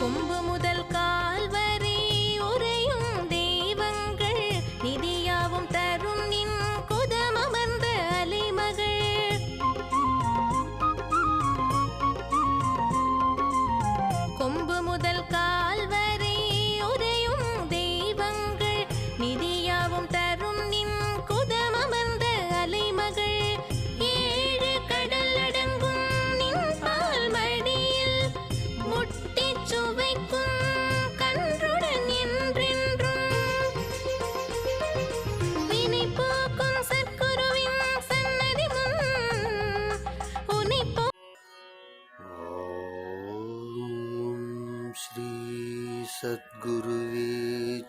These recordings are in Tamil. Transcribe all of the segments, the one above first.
கொம்பு முதல் श्रीसद्गुरुवे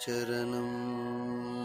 चरणम्